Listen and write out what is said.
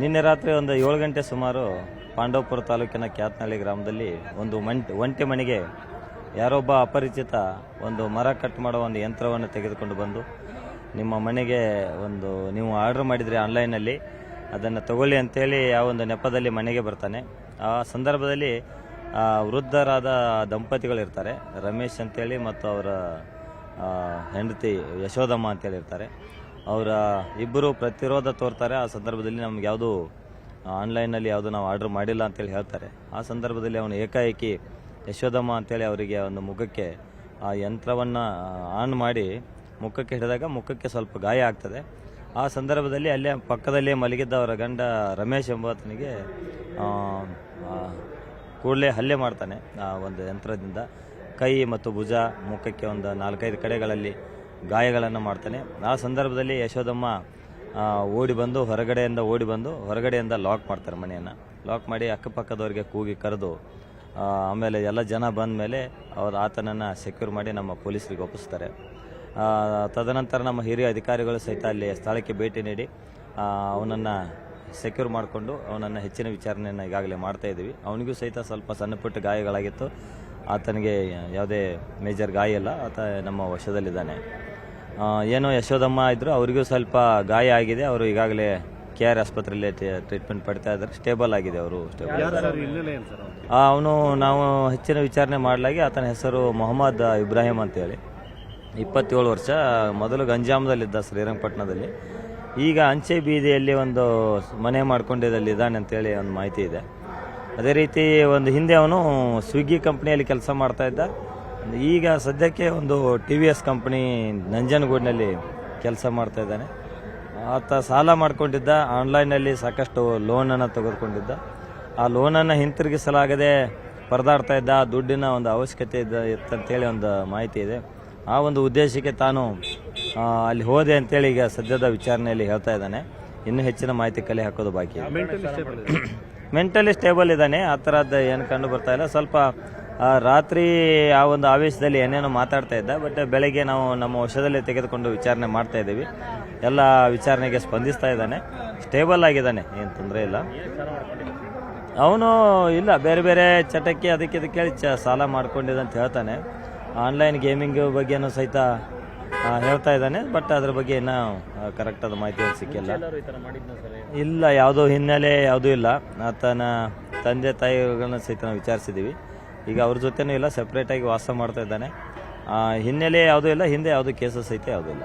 ನಿನ್ನೆ ರಾತ್ರಿ ಒಂದು ಏಳು ಗಂಟೆ ಸುಮಾರು ಪಾಂಡವಪುರ ತಾಲೂಕಿನ ಕ್ಯಾತ್ನಹಳ್ಳಿ ಗ್ರಾಮದಲ್ಲಿ ಒಂದು ಮಂಟ್ ಒಂಟೆ ಮನೆಗೆ ಯಾರೊಬ್ಬ ಅಪರಿಚಿತ ಒಂದು ಮರ ಕಟ್ ಮಾಡೋ ಒಂದು ಯಂತ್ರವನ್ನು ತೆಗೆದುಕೊಂಡು ಬಂದು ನಿಮ್ಮ ಮನೆಗೆ ಒಂದು ನೀವು ಆರ್ಡರ್ ಮಾಡಿದರೆ ಆನ್ಲೈನಲ್ಲಿ ಅದನ್ನು ತಗೊಳ್ಳಿ ಅಂತೇಳಿ ಆ ಒಂದು ನೆಪದಲ್ಲಿ ಮನೆಗೆ ಬರ್ತಾನೆ. ಆ ಸಂದರ್ಭದಲ್ಲಿ ವೃದ್ಧರಾದ ದಂಪತಿಗಳಿರ್ತಾರೆ ರಮೇಶ್ ಅಂತೇಳಿ ಮತ್ತು ಅವರ ಹೆಂಡತಿ ಯಶೋದಮ್ಮ ಅಂತೇಳಿ ಇರ್ತಾರೆ. ಅವರ ಇಬ್ಬರು ಪ್ರತಿರೋಧ ತೋರ್ತಾರೆ. ಆ ಸಂದರ್ಭದಲ್ಲಿ ನಮ್ಗೆ ಯಾವುದು ಆನ್ಲೈನಲ್ಲಿ ಯಾವುದು ನಾವು ಆರ್ಡರ್ ಮಾಡಿಲ್ಲ ಅಂತೇಳಿ ಹೇಳ್ತಾರೆ. ಆ ಸಂದರ್ಭದಲ್ಲಿ ಅವನು ಏಕಾಏಕಿ ಯಶೋಧಮ್ಮ ಅಂತೇಳಿ ಅವರಿಗೆ ಒಂದು ಮುಖಕ್ಕೆ, ಆ ಯಂತ್ರವನ್ನು ಆನ್ ಮಾಡಿ ಮುಖಕ್ಕೆ ಹಿಡಿದಾಗ ಮುಖಕ್ಕೆ ಸ್ವಲ್ಪ ಗಾಯ ಆಗ್ತದೆ. ಆ ಸಂದರ್ಭದಲ್ಲಿ ಅಲ್ಲೇ ಪಕ್ಕದಲ್ಲೇ ಮಲಗಿದ್ದ ಅವರ ಗಂಡ ರಮೇಶ್ ಎಂಬಾತನಿಗೆ ಕೂಡಲೇ ಹಲ್ಲೆ ಮಾಡ್ತಾನೆ, ಆ, ಒಂದು ಯಂತ್ರದಿಂದ. ಕೈ ಮತ್ತು ಭುಜ ಮುಖಕ್ಕೆ ಒಂದು ನಾಲ್ಕೈದು ಕಡೆಗಳಲ್ಲಿ ಗಾಯಗಳನ್ನು ಮಾಡ್ತಾನೆ. ಆ ಸಂದರ್ಭದಲ್ಲಿ ಯಶೋದಮ್ಮ ಓಡಿ ಬಂದು ಹೊರಗಡೆಯಿಂದ ಓಡಿ ಬಂದು ಹೊರಗಡೆಯಿಂದ ಲಾಕ್ ಮಾಡ್ತಾರೆ ಮನೆಯನ್ನು. ಲಾಕ್ ಮಾಡಿ ಅಕ್ಕಪಕ್ಕದವ್ರಿಗೆ ಕೂಗಿ ಕರೆದು ಆಮೇಲೆ ಎಲ್ಲ ಜನ ಬಂದ ಮೇಲೆ ಅವರು ಆತನನ್ನು ಸೆಕ್ಯೂರ್ ಮಾಡಿ ನಮ್ಮ ಪೊಲೀಸರಿಗೆ ಒಪ್ಪಿಸ್ತಾರೆ. ತದನಂತರ ನಮ್ಮ ಹಿರಿಯ ಅಧಿಕಾರಿಗಳು ಸಹಿತ ಅಲ್ಲಿ ಸ್ಥಳಕ್ಕೆ ಭೇಟಿ ನೀಡಿ ಅವನನ್ನು ಸೆಕ್ಯೂರ್ ಮಾಡಿಕೊಂಡು ಅವನನ್ನು ಹೆಚ್ಚಿನ ವಿಚಾರಣೆಯನ್ನು ಈಗಾಗಲೇ ಮಾಡ್ತಾ ಇದ್ದೀವಿ. ಅವನಿಗೂ ಸಹಿತ ಸ್ವಲ್ಪ ಸಣ್ಣ ಪುಟ್ಟ ಗಾಯಗಳಾಗಿತ್ತು. ಆತನಿಗೆ ಯಾವುದೇ ಮೇಜರ್ ಗಾಯ ಇಲ್ಲ. ಆತ ನಮ್ಮ ವಶದಲ್ಲಿದ್ದಾನೆ. ಏನೋ ಯಶೋದಮ್ಮ ಇದ್ದರು ಅವರಿಗೂ ಸ್ವಲ್ಪ ಗಾಯ ಆಗಿದೆ. ಅವರು ಈಗಾಗಲೇ ಕೆ ಆರ್ ಆಸ್ಪತ್ರೆಯಲ್ಲಿ ಟ್ರೀಟ್ಮೆಂಟ್ ಪಡ್ತಾ ಇದ್ದಾರೆ. ಸ್ಟೇಬಲ್ ಆಗಿದೆ ಅವರು ಅವನು ನಾವು ಹೆಚ್ಚಿನ ವಿಚಾರಣೆ ಮಾಡಲಾಗಿ ಆತನ ಹೆಸರು ಮೊಹಮ್ಮದ್ ಇಬ್ರಾಹಿಂ ಅಂತೇಳಿ. ಇಪ್ಪತ್ತೇಳು ವರ್ಷ ಮೊದಲು ಗಂಜಾಮದಲ್ಲಿದ್ದ ಶ್ರೀರಂಗಪಟ್ಟಣದಲ್ಲಿ. ಈಗ ಅಂಚೆ ಬೀದಿಯಲ್ಲಿ ಒಂದು ಮನೆ ಮಾಡ್ಕೊಂಡಿದ್ದಲ್ಲಿ ಇದ್ದಾನೆ ಅಂತೇಳಿ ಒಂದು ಮಾಹಿತಿ ಇದೆ. ಅದೇ ರೀತಿ ಒಂದು ಹಿಂದೆ ಅವನು ಸ್ವಿಗ್ಗಿ ಕಂಪ್ನಿಯಲ್ಲಿ ಕೆಲಸ ಮಾಡ್ತಾ ಇದ್ದ. ಈಗ ಸದ್ಯಕ್ಕೆ ಒಂದು ಟಿ ವಿ ಎಸ್ ಕಂಪ್ನಿ ನಂಜನಗೂಡಿನಲ್ಲಿ ಕೆಲಸ ಮಾಡ್ತಾ ಇದ್ದಾನೆ. ಆತ ಸಾಲ ಮಾಡಿಕೊಂಡಿದ್ದ ಆನ್ಲೈನಲ್ಲಿ ಸಾಕಷ್ಟು ಲೋನನ್ನು ತೆಗೆದುಕೊಂಡಿದ್ದ. ಆ ಲೋನನ್ನು ಹಿಂತಿರುಗಿಸಲಾಗದೆ ಪರದಾಡ್ತಾ ಇದ್ದ. ದುಡ್ಡಿನ ಒಂದು ಅವಶ್ಯಕತೆ ಇದ್ದ ಇತ್ತಂತೇಳಿ ಒಂದು ಮಾಹಿತಿ ಇದೆ. ಆ ಒಂದು ಉದ್ದೇಶಕ್ಕೆ ತಾನು ಅಲ್ಲಿ ಹೋದೆ ಅಂತೇಳಿ ಈಗ ಸದ್ಯದ ವಿಚಾರಣೆಯಲ್ಲಿ ಹೇಳ್ತಾ ಇದ್ದಾನೆ. ಇನ್ನೂ ಹೆಚ್ಚಿನ ಮಾಹಿತಿ ಕಲೆ ಹಾಕೋದು ಬಾಕಿ ಮೆಂಟಲಿ ಸ್ಟೇಬಲ್ ಇದ್ದಾನೆ. ಆ ಥರದ್ದು ಏನು ಕಂಡು ಬರ್ತಾ ಇಲ್ಲ. ಸ್ವಲ್ಪ ರಾತ್ರಿ ಆ ಒಂದು ಆವೇಶದಲ್ಲಿ ಏನೇನೋ ಮಾತಾಡ್ತಾ ಇದ್ದ. ಬಟ್ ಬೆಳಗ್ಗೆ ನಾವು ನಮ್ಮ ವಶದಲ್ಲಿ ತೆಗೆದುಕೊಂಡು ವಿಚಾರಣೆ ಮಾಡ್ತಾ ಇದ್ದೀವಿ. ಎಲ್ಲ ವಿಚಾರಣೆಗೆ ಸ್ಪಂದಿಸ್ತಾ ಇದ್ದಾನೆ. ಸ್ಟೇಬಲ್ ಆಗಿದ್ದಾನೆ. ಏನು ತೊಂದರೆ ಇಲ್ಲ. ಅವನು ಇಲ್ಲ. ಬೇರೆ ಬೇರೆ ಚಟಕ್ಕೆ ಅದಕ್ಕೆ ಇದಕ್ಕೆ ಹೇಳಿ ಚ ಸಾಲ ಮಾಡ್ಕೊಂಡಿದ್ದಂತ ಹೇಳ್ತಾನೆ. ಆನ್ಲೈನ್ ಗೇಮಿಂಗ್ ಬಗ್ಗೆನೂ ಸಹಿತ ಹೇಳ್ತಾ ಇದ್ದಾನೆ ಬಟ್ ಅದ್ರ ಬಗ್ಗೆ ಇನ್ನೂ ಕರೆಕ್ಟಾದ ಮಾಹಿತಿ ಸಿಕ್ಕಿಲ್ಲ. ಇಲ್ಲ, ಯಾವುದೋ ಹಿನ್ನೆಲೆ ಯಾವುದೂ ಇಲ್ಲ. ಆತನ ತಂದೆ ತಾಯಿಗಳನ್ನ ಸಹಿತ ನಾವು ವಿಚಾರಿಸಿದ್ದೀವಿ ಈಗ ಅವ್ರ ಜೊತೆನೂ ಇಲ್ಲ ಸೆಪ್ರೇಟಾಗಿ ವಾಸ ಮಾಡ್ತಾ ಇದ್ದಾನೆ. ಹಿನ್ನೆಲೆ ಯಾವುದೂ ಇಲ್ಲ, ಹಿಂದೆ ಯಾವುದೂ ಕೇಸಸ್ ಸಹಿತ ಯಾವುದೂ ಇಲ್ಲ.